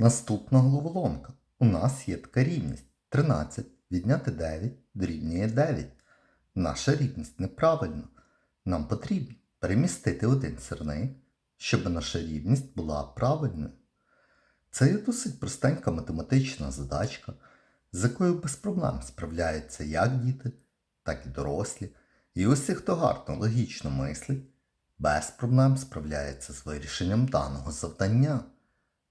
Наступна головоломка. У нас є така рівність 13 відняти 9 дорівнює 9. Наша рівність неправильна. Нам потрібно перемістити один сірник, щоб наша рівність була правильною. Це є досить простенька математична задачка, з якою без проблем справляються як діти, так і дорослі. І усі, хто гарно логічно мислить, без проблем справляється з вирішенням даного завдання.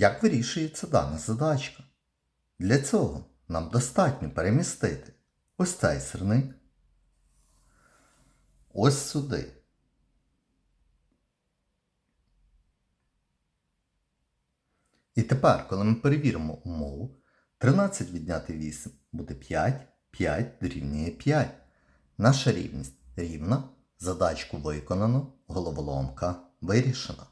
Як вирішується дана задачка? Для цього нам достатньо перемістити ось цей сирник ось сюди. І тепер, коли ми перевіримо умову, 13 відняти 8 буде 5, 5 дорівнює 5. Наша рівність рівна, задачку виконано, головоломка вирішена.